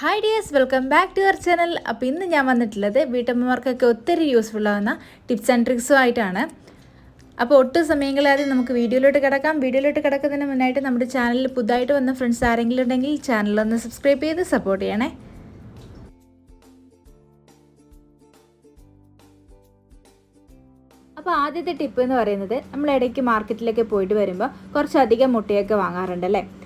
Hi dears welcome back to our channel അപ്പോൾ ഇന്ന് ഞാൻ വന്നിട്ടുള്ളത് വീട്ടമ്മമാർക്കൊക്കെ ഒത്തിരി യൂസ്ഫുൾ ആവുന്ന ടിപ്സ് ആൻഡ് ട്രിക്സും ആയിട്ടാണ്. അപ്പോൾ ഒട്ടും സമയങ്ങളാതെ നമുക്ക് വീഡിയോയിലോട്ട് കിടക്കാം. വീഡിയോയിലോട്ട് കിടക്കുന്നതിന് മുന്നായിട്ട് നമ്മുടെ ചാനലിൽ പുതുതായിട്ട് വന്ന ഫ്രണ്ട്സ് ആരെങ്കിലും ഉണ്ടെങ്കിൽ ചാനലൊന്ന് സബ്സ്ക്രൈബ് ചെയ്ത് സപ്പോർട്ട് ചെയ്യണേ. അപ്പോൾ ആദ്യത്തെ ടിപ്പ് എന്ന് പറയുന്നത് നമ്മൾ ഇടയ്ക്ക് മാർക്കറ്റിലൊക്കെ പോയിട്ട് വരുമ്പോൾ കുറച്ചധികം മുട്ടയൊക്കെ വാങ്ങാറുണ്ട് അല്ലേ? അപ്പോൾ ആ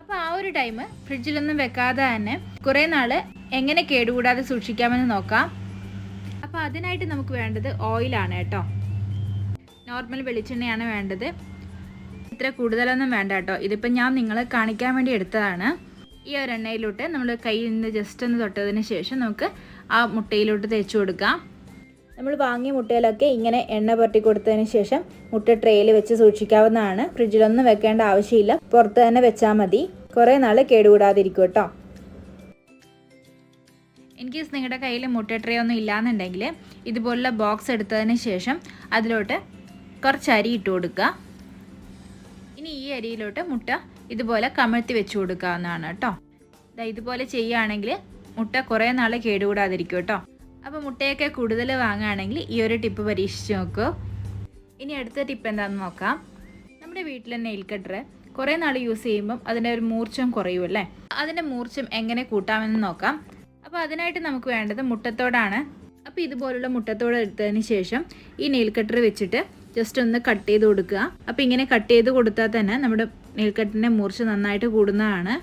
ഒരു ടൈം ഫ്രിഡ്ജിലൊന്നും വെക്കാതെ തന്നെ കുറേ നാൾ എങ്ങനെ കേടുകൂടാതെ സൂക്ഷിക്കാമെന്ന് നോക്കാം. അപ്പോൾ അതിനായിട്ട് നമുക്ക് വേണ്ടത് ഓയിലാണ് കേട്ടോ. നോർമൽ വെളിച്ചെണ്ണയാണ് വേണ്ടത്. ഇത്ര കൂടുതലൊന്നും വേണ്ട കേട്ടോ. ഇതിപ്പോൾ ഞാൻ നിങ്ങളെ കാണിക്കാൻ വേണ്ടി എടുത്തതാണ്. ഈ ഒരു എണ്ണയിലോട്ട് നമ്മൾ കയ്യിൽ നിന്ന് ജസ്റ്റ് ഒന്ന് തൊട്ടതിന് ശേഷം നമുക്ക് ആ മുട്ടയിലോട്ട് തേച്ച് കൊടുക്കാം. നമ്മൾ വാങ്ങിയ മുട്ടയിലൊക്കെ ഇങ്ങനെ എണ്ണ പുരട്ടി കൊടുത്തതിന് ശേഷം മുട്ട ട്രേയിൽ വെച്ച് സൂക്ഷിക്കാവുന്നതാണ്. ഫ്രിഡ്ജിലൊന്നും വെക്കേണ്ട ആവശ്യമില്ല. പുറത്ത് തന്നെ വെച്ചാൽ മതി. കുറേ നാൾ കേടുകൂടാതിരിക്കും കേട്ടോ ഇൻ കേസ് നിങ്ങളുടെ കയ്യിൽ മുട്ട ട്രേ ഒന്നും ഇല്ലാന്നുണ്ടെങ്കിൽ ഇതുപോലുള്ള ബോക്സ് എടുത്തതിന് ശേഷം അതിലോട്ട് കുറച്ച് അരി ഇട്ട് കൊടുക്കുക. ഇനി ഈ അരിയിലോട്ട് മുട്ട ഇതുപോലെ കമഴ്ത്തി വെച്ച് കൊടുക്കാവുന്നതാണ് കേട്ടോ. ഇതുപോലെ ചെയ്യുകയാണെങ്കിൽ മുട്ട കുറേ നാൾ കേടുകൂടാതിരിക്കും കേട്ടോ അപ്പോൾ മുട്ടയൊക്കെ കൂടുതൽ വാങ്ങുകയാണെങ്കിൽ ഈ ഒരു ടിപ്പ് പരീക്ഷിച്ച് നോക്കൂ. ഇനി അടുത്ത ടിപ്പ് എന്താണെന്ന് നോക്കാം. നമ്മുടെ വീട്ടിലെ നെയിൽ കട്ടർ കുറേ നാൾ യൂസ് ചെയ്യുമ്പം അതിന്റെ ഒരു മൂർച്ചം കുറയുമല്ലേ അതിന്റെ മൂർച്ചം എങ്ങനെ കൂട്ടാമെന്ന് നോക്കാം. അപ്പോൾ അതിനായിട്ട് നമുക്ക് വേണ്ടത് മുട്ടത്തോടാണ്. അപ്പോൾ ഇതുപോലുള്ള മുട്ടത്തോട് എടുത്തതിന് ശേഷം ഈ നെയിൽ കട്ടർ വെച്ചിട്ട് ജസ്റ്റ് ഒന്ന് കട്ട് ചെയ്ത് കൊടുക്കുക. അപ്പോൾ ഇങ്ങനെ കട്ട് ചെയ്ത് കൊടുത്താൽ തന്നെ നമ്മുടെ നെയിൽ കട്ടറിന്റെ മൂർച്ച നന്നായിട്ട് കൂടുന്നതാണ്.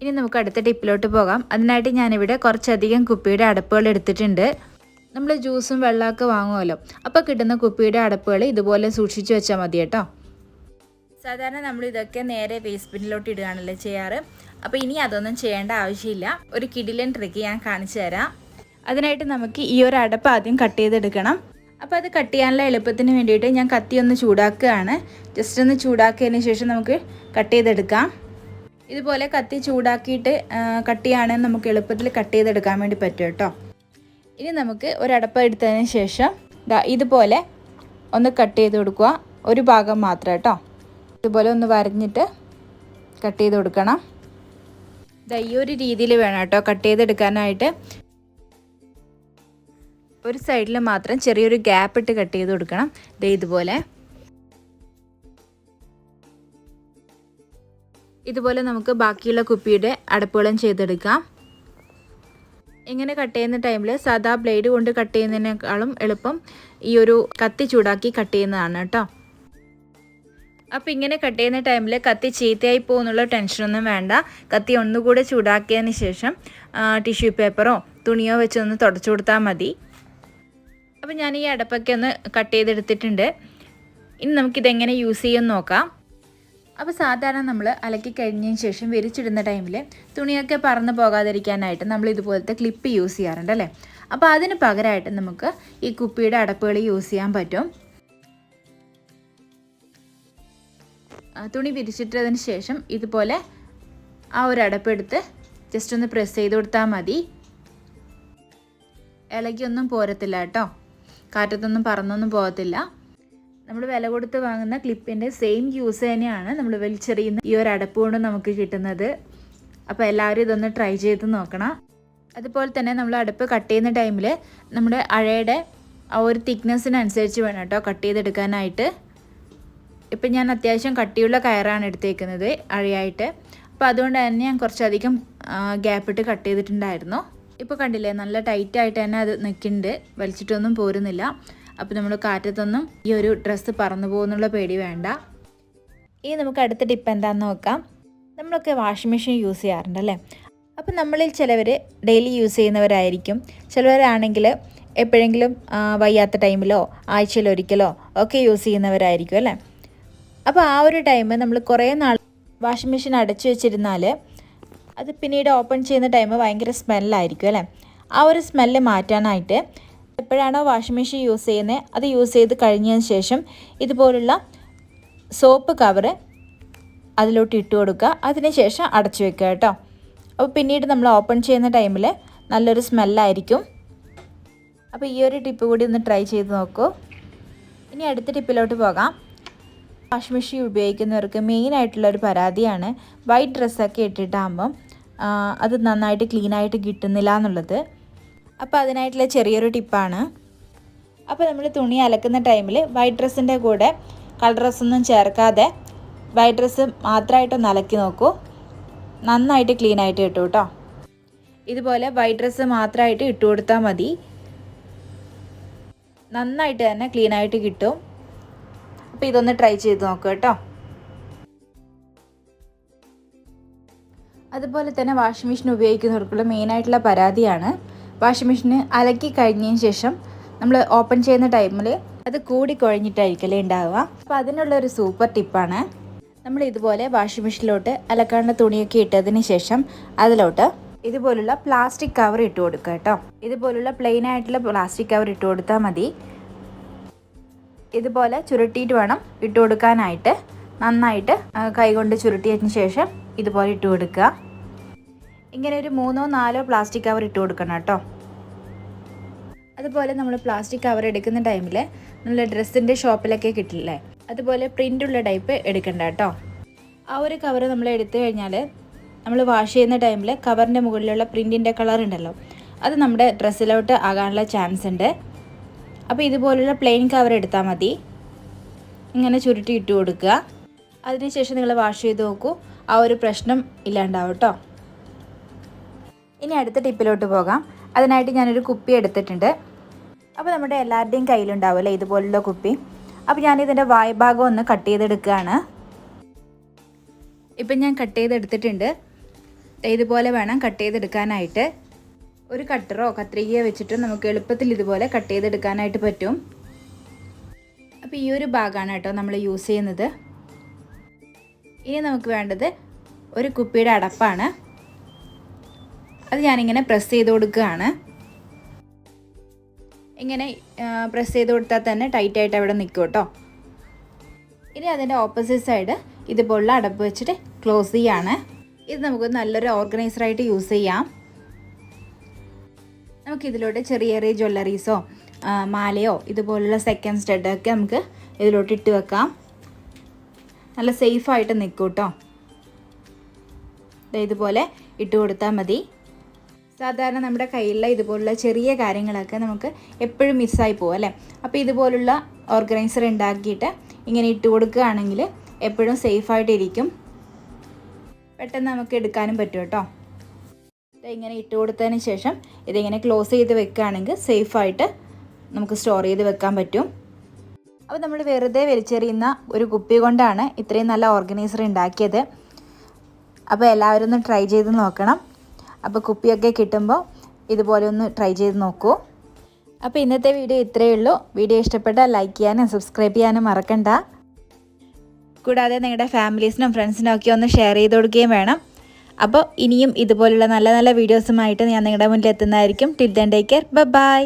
ഇനി നമുക്ക് അടുത്ത ടിപ്പിലോട്ട് പോകാം. അതിനായിട്ട് ഞാനിവിടെ കുറച്ചധികം കുപ്പിയുടെ അടപ്പുകൾ എടുത്തിട്ടുണ്ട്. നമ്മൾ ജ്യൂസും വെള്ളമൊക്കെ വാങ്ങുമല്ലോ. അപ്പോൾ കിട്ടുന്ന കുപ്പിയുടെ അടപ്പുകൾ ഇതുപോലെ സൂക്ഷിച്ച് വെച്ചാൽ മതി കേട്ടോ. സാധാരണ നമ്മൾ ഇതൊക്കെ നേരെ വേസ്റ്റ് ബിന്നിലോട്ട് ഇടുകയാണല്ലോ ചെയ്യാറ്. അപ്പോൾ ഇനി അതൊന്നും ചെയ്യേണ്ട ആവശ്യമില്ല. ഒരു കിടിലൻ ട്രിക്ക് ഞാൻ കാണിച്ചു തരാം. അതിനായിട്ട് നമുക്ക് ഈ ഒരു അടപ്പ് ആദ്യം കട്ട് ചെയ്തെടുക്കണം. അപ്പോൾ അത് കട്ട് ചെയ്യാനുള്ള എളുപ്പത്തിന് വേണ്ടിയിട്ട് ഞാൻ കത്തി ഒന്ന് ചൂടാക്കുകയാണ്. ജസ്റ്റ് ഒന്ന് ചൂടാക്കിയതിന് ശേഷം നമുക്ക് കട്ട് ചെയ്തെടുക്കാം. ഇതുപോലെ കത്തി ചൂടാക്കിയിട്ട് കട്ട് ചെയ്യുകയാണെങ്കിൽ നമുക്ക് എളുപ്പത്തിൽ കട്ട് ചെയ്തെടുക്കാൻ വേണ്ടി പറ്റും കേട്ടോ. ഇനി നമുക്ക് ഒരടപ്പ എടുത്തതിന് ശേഷം ഇതുപോലെ ഒന്ന് കട്ട് ചെയ്ത് കൊടുക്കുക. ഒരു ഭാഗം മാത്രം കേട്ടോ. ഇതുപോലെ ഒന്ന് വരഞ്ഞിട്ട് കട്ട് ചെയ്ത് കൊടുക്കണം. ഈ ഒരു രീതിയിൽ വേണം കേട്ടോ കട്ട് ചെയ്തെടുക്കാനായിട്ട് ഒരു സൈഡിൽ മാത്രം ചെറിയൊരു ഗ്യാപ്പ് ഇട്ട് കട്ട് ചെയ്ത് കൊടുക്കണം. ദേ ഇതുപോലെ. ഇതുപോലെ നമുക്ക് ബാക്കിയുള്ള കുപ്പിയുടെ അടപ്പുകളും ചെയ്തെടുക്കാം. ഇങ്ങനെ കട്ട് ചെയ്യുന്ന ടൈമിൽ സാധാ ബ്ലേഡ് കൊണ്ട് കട്ട് ചെയ്യുന്നതിനേക്കാളും എളുപ്പം ഈ ഒരു കത്തി ചൂടാക്കി കട്ട് ചെയ്യുന്നതാണ് കേട്ടോ അപ്പോൾ ഇങ്ങനെ കട്ട് ചെയ്യുന്ന ടൈമിൽ കത്തി ചീത്തയായി പോകുന്നുള്ള ടെൻഷനൊന്നും വേണ്ട. കത്തി ഒന്നുകൂടെ ചൂടാക്കിയതിന് ശേഷം ടിഷ്യൂ പേപ്പറോ തുണിയോ വെച്ചൊന്ന് തുടച്ചു കൊടുത്താൽ മതി. അപ്പോൾ ഞാൻ ഈ അടപ്പൊക്കെ ഒന്ന് കട്ട് ചെയ്തെടുത്തിട്ടുണ്ട്. ഇനി നമുക്കിതെങ്ങനെ യൂസ് ചെയ്യുമെന്ന് നോക്കാം. അപ്പോൾ സാധാരണ നമ്മൾ അലക്കി കഴിഞ്ഞതിന് ശേഷം വിരിച്ചിടുന്ന ടൈമിൽ തുണിയൊക്കെ പറന്ന് പോകാതിരിക്കാനായിട്ട് നമ്മൾ ഇതുപോലത്തെ ക്ലിപ്പ് യൂസ് ചെയ്യാറുണ്ട് അല്ലേ? അപ്പോൾ അതിന് പകരമായിട്ട് നമുക്ക് ഈ കുപ്പിയുടെ അടപ്പുകൾ യൂസ് ചെയ്യാൻ പറ്റും. തുണി വിരിച്ചിട്ടതിന് ശേഷം ഇതുപോലെ ആ ഒരു അടപ്പെടുത്ത് ജസ്റ്റ് ഒന്ന് പ്രസ് ചെയ്ത് കൊടുത്താൽ മതി. ഇളകിയൊന്നും പോരത്തില്ല കേട്ടോ. കാറ്റത്തൊന്നും പറന്നൊന്നും പോകത്തില്ല. നമ്മൾ വില കൊടുത്ത് വാങ്ങുന്ന ക്ലിപ്പിന്റെ സെയിം യൂസ് തന്നെയാണ് നമ്മൾ വലിച്ചെറിയുന്ന ഈ ഒരു അടപ്പ് കൊണ്ട് നമുക്ക് കിട്ടുന്നത്. അപ്പോൾ എല്ലാവരും ഇതൊന്ന് ട്രൈ ചെയ്ത് നോക്കണം. അതുപോലെ തന്നെ നമ്മൾ അടുപ്പ് കട്ട് ചെയ്യുന്ന ടൈമിൽ നമ്മുടെ അഴയുടെ ആ ഒരു തിക്നെസ്സിനനുസരിച്ച് വേണം കേട്ടോ കട്ട് ചെയ്തെടുക്കാനായിട്ട്. ഇപ്പം ഞാൻ അത്യാവശ്യം കട്ടിയുള്ള കയറാണ് എടുത്തേക്കുന്നത് അഴയായിട്ട്. അപ്പോൾ അതുകൊണ്ട് തന്നെ ഞാൻ കുറച്ചധികം ഗ്യാപ്പ് ഇട്ട് കട്ട് ചെയ്തിട്ടുണ്ടായിരുന്നു. ഇപ്പോൾ കണ്ടില്ലേ നല്ല ടൈറ്റായിട്ട് തന്നെ അത് നിൽക്കുന്നുണ്ട്. വലിച്ചിട്ടൊന്നും പോരുന്നില്ല. അപ്പോൾ നമ്മൾ കാറ്റത്തൊന്നും ഈ ഒരു ഡ്രസ്സ് പറന്നു പോകുന്നുള്ള പേടി വേണ്ട. ഇനി നമുക്ക് അടുത്ത ടിപ്പ് എന്താണെന്ന് നോക്കാം. നമ്മളൊക്കെ വാഷിംഗ് മെഷീൻ യൂസ് ചെയ്യാറുണ്ടല്ലേ അപ്പോൾ നമ്മളിൽ ചിലവർ ഡെയിലി യൂസ് ചെയ്യുന്നവരായിരിക്കും. ചിലവരാണെങ്കിൽ എപ്പോഴെങ്കിലും വയ്യാത്ത ടൈമിലോ ആഴ്ചയിലൊരിക്കലോ ഒക്കെ യൂസ് ചെയ്യുന്നവരായിരിക്കും അല്ലേ? അപ്പോൾ ആ ഒരു ടൈം നമ്മൾ കുറേ നാൾ വാഷിംഗ് മെഷീൻ അടച്ചു വെച്ചിരുന്നാൽ അത് പിന്നീട് ഓപ്പൺ ചെയ്യുന്ന ടൈം ഭയങ്കര സ്മെല്ലായിരിക്കും അല്ലേ? ആ ഒരു സ്മെല്ല് മാറ്റാനായിട്ട് എപ്പോഴാണോ വാഷിംഗ് മെഷീൻ യൂസ് ചെയ്യുന്നത് അത് യൂസ് ചെയ്ത് കഴിഞ്ഞതിന് ശേഷം ഇതുപോലുള്ള സോപ്പ് കവറ് അതിലോട്ട് ഇട്ട് കൊടുക്കുക. അതിനുശേഷം അടച്ചു വെക്കുക കേട്ടോ. അപ്പോൾ പിന്നീട് നമ്മൾ ഓപ്പൺ ചെയ്യുന്ന ടൈമിൽ നല്ലൊരു സ്മെല്ലായിരിക്കും അപ്പോൾ ഈ ഒരു ടിപ്പ് കൂടി ഒന്ന് ട്രൈ ചെയ്ത് നോക്കൂ. ഇനി അടുത്ത ടിപ്പിലോട്ട് പോകാം. വാഷിംഗ് മെഷീൻ ഉപയോഗിക്കുന്നവർക്ക് മെയിനായിട്ടുള്ളൊരു പരാതിയാണ് വൈറ്റ് ഡ്രസ്സൊക്കെ ഇട്ടിട്ടാകുമ്പം അത് നന്നായിട്ട് ക്ലീനായിട്ട് കിട്ടുന്നില്ല എന്നുള്ളത്. അപ്പോൾ അതിനായിട്ടുള്ള ചെറിയൊരു ടിപ്പാണ്. അപ്പോൾ നമ്മൾ തുണി അലക്കുന്ന ടൈമിൽ വൈറ്റ് ഡ്രസ്സിന്റെ കൂടെ കളർ ഡ്രസ്സൊന്നും ചേർക്കാതെ വൈറ്റ് ഡ്രസ്സ് മാത്രമായിട്ടൊന്ന് അലക്കി നോക്കൂ. നന്നായിട്ട് ക്ലീൻ ആയിട്ട് കിട്ടും. ഇതുപോലെ വൈറ്റ് ഡ്രസ്സ് മാത്രമായിട്ട് ഇട്ടു കൊടുത്താൽ മതി. നന്നായിട്ട് തന്നെ ക്ലീൻ ആയിട്ട് കിട്ടും. അപ്പോൾ ഇതൊന്ന് ട്രൈ ചെയ്ത് നോക്കുക കേട്ടോ. അതുപോലെ തന്നെ വാഷിംഗ് മെഷീൻ ഉപയോഗിക്കുന്നവർക്കുള്ള മെയിനായിട്ടുള്ള പരാതിയാണ് വാഷിംഗ് മെഷീന് അലക്കി കഴിഞ്ഞതിന് ശേഷം നമ്മൾ ഓപ്പൺ ചെയ്യുന്ന ടൈമിൽ അത് കൂടി കുഴഞ്ഞിട്ടായിരിക്കല്ലേ ഉണ്ടാവുക? അപ്പോൾ അതിനുള്ള ഒരു സൂപ്പർ ടിപ്പാണ് നമ്മൾ ഇതുപോലെ വാഷിംഗ് മെഷീനിലോട്ട് അലക്കാണ്ട തുണിയൊക്കെ ഇട്ടതിന് ശേഷം അതിലോട്ട് ഇതുപോലുള്ള പ്ലാസ്റ്റിക് കവർ ഇട്ട് കൊടുക്കുക കേട്ടോ. ഇതുപോലുള്ള പ്ലെയിൻ ആയിട്ടുള്ള പ്ലാസ്റ്റിക് കവർ ഇട്ട് കൊടുത്താൽ മതി. ഇതുപോലെ ചുരുട്ടിയിട്ട് വേണം ഇട്ട് കൊടുക്കാനായിട്ട്. നന്നായിട്ട് കൈകൊണ്ട് ചുരുട്ടിയതിന് ശേഷം ഇതുപോലെ ഇട്ട് കൊടുക്കുക. ഇങ്ങനെ ഒരു മൂന്നോ നാലോ പ്ലാസ്റ്റിക് കവർ ഇട്ട് കൊടുക്കണം കേട്ടോ. അതുപോലെ നമ്മൾ പ്ലാസ്റ്റിക് കവർ എടുക്കുന്ന ടൈമിൽ നമ്മൾ ഡ്രസ്സിന്റെ ഷോപ്പിലൊക്കെ കിട്ടില്ലേ? അതുപോലെ പ്രിന്റുള്ള ടൈപ്പ് എടുക്കണ്ട കേട്ടോ ആ ഒരു കവർ നമ്മൾ എടുത്തു കഴിഞ്ഞാൽ നമ്മൾ വാഷ് ചെയ്യുന്ന ടൈമിൽ കവറിന്റെ മുകളിലുള്ള പ്രിന്റിന്റെ കളർ ഉണ്ടല്ലോ. അത് നമ്മുടെ ഡ്രസ്സിലോട്ട് ആകാനുള്ള ചാൻസ് ഉണ്ട്. അപ്പോൾ ഇതുപോലുള്ള പ്ലെയിൻ കവർ എടുത്താൽ മതി. ഇങ്ങനെ ചുരുട്ടി ഇട്ട് കൊടുക്കുക. അതിനുശേഷം നിങ്ങൾ വാഷ് ചെയ്ത് നോക്കൂ. ആ ഒരു പ്രശ്നം ഇല്ലാണ്ടാവും കേട്ടോ ഇനി അടുത്ത ടിപ്പിലോട്ട് പോകാം. അതിനായിട്ട് ഞാനൊരു കുപ്പി എടുത്തിട്ടുണ്ട്. അപ്പോൾ നമ്മുടെ എല്ലാവരുടെയും കയ്യിലുണ്ടാവുമല്ലേ ഇതുപോലുള്ള കുപ്പി? അപ്പോൾ ഞാൻ ഞാനിതിന്റെ വായ്ഭാഗം ഒന്ന് കട്ട് ചെയ്തെടുക്കുകയാണ്. ഇപ്പം ഞാൻ കട്ട് ചെയ്തെടുത്തിട്ടുണ്ട്. ഇതുപോലെ വേണം കട്ട് ചെയ്തെടുക്കാനായിട്ട്. ഒരു കട്ടറോ കത്രികയോ വെച്ചിട്ട് നമുക്ക് എളുപ്പത്തിൽ ഇതുപോലെ കട്ട് ചെയ്തെടുക്കാനായിട്ട് പറ്റും. അപ്പോൾ ഈ ഒരു ഭാഗമാണ് കേട്ടോ നമ്മൾ യൂസ് ചെയ്യുന്നത്. ഇനി നമുക്ക് വേണ്ടത് ഒരു കുപ്പിയുടെ അടപ്പാണ്. അത് ഞാനിങ്ങനെ പ്രസ് ചെയ്ത് കൊടുക്കുകയാണ്. ഇങ്ങനെ പ്രസ് ചെയ്ത് കൊടുത്താൽ തന്നെ ടൈറ്റ് ആയിട്ട് അവിടെ നിൽക്കും കേട്ടോ. ഇനി അതിന്റെ ഓപ്പോസിറ്റ് സൈഡ് ഇതുപോലുള്ള അടപ്പ് വെച്ചിട്ട് ക്ലോസ് ചെയ്യാണ്. ഇത് നമുക്ക് നല്ലൊരു ഓർഗനൈസറായിട്ട് യൂസ് ചെയ്യാം. നമുക്ക് ഇതിലോട്ട് ചെറിയ ചെറിയ ജ്വല്ലറീസോ മാലയോ ഇതുപോലുള്ള സെക്കൻഡ് സ്റ്റഡൊക്കെ നമുക്ക് ഇതിലോട്ട് ഇട്ട് വെക്കാം. നല്ല സേഫായിട്ട് നിൽക്കും കേട്ടോ. ഇതുപോലെ ഇട്ട് കൊടുത്താൽ മതി. സാധാരണ നമ്മുടെ കയ്യിലുള്ള ഇതുപോലുള്ള ചെറിയ കാര്യങ്ങളൊക്കെ നമുക്ക് എപ്പോഴും മിസ്സായി പോകും അല്ലേ? അപ്പോൾ ഇതുപോലുള്ള ഓർഗനൈസർ ഉണ്ടാക്കിയിട്ട് ഇങ്ങനെ ഇട്ട് കൊടുക്കുകയാണെങ്കിൽ എപ്പോഴും സേഫായിട്ടിരിക്കും പെട്ടെന്ന് നമുക്ക് എടുക്കാനും പറ്റും കേട്ടോ. ഇങ്ങനെ ഇട്ട് കൊടുത്തതിന് ശേഷം ഇതിങ്ങനെ ക്ലോസ് ചെയ്ത് വെക്കുകയാണെങ്കിൽ സേഫായിട്ട് നമുക്ക് സ്റ്റോർ ചെയ്ത് വെക്കാൻ പറ്റും. അപ്പോൾ നമ്മൾ വെറുതെ വലിച്ചെറിയുന്ന ഒരു കുപ്പി കൊണ്ടാണ് ഇത്രയും നല്ല ഓർഗനൈസർ ഉണ്ടാക്കിയത്. അപ്പോൾ എല്ലാവരും ഒന്ന് ട്രൈ ചെയ്ത് നോക്കണം. അപ്പോൾ കുപ്പിയൊക്കെ കിട്ടുമ്പോൾ ഇതുപോലെ ഒന്ന് ട്രൈ ചെയ്ത് നോക്കൂ. അപ്പോൾ ഇന്നത്തെ വീഡിയോ ഇത്രയേ ഉള്ളൂ. വീഡിയോ ഇഷ്ടപ്പെട്ടാൽ ലൈക്ക് ചെയ്യാനും സബ്സ്ക്രൈബ് ചെയ്യാനും മറക്കണ്ട. കൂടാതെ നിങ്ങളുടെ ഫാമിലീസിനും ഫ്രണ്ട്സിനും ഒക്കെ ഒന്ന് ഷെയർ ചെയ്ത് കൊടുക്കുകയും വേണം. അപ്പോൾ ഇനിയും ഇതുപോലുള്ള നല്ല നല്ല വീഡിയോസുമായിട്ട് ഞാൻ നിങ്ങളുടെ മുന്നിൽ എത്തുന്നതായിരിക്കും. Till then take care bye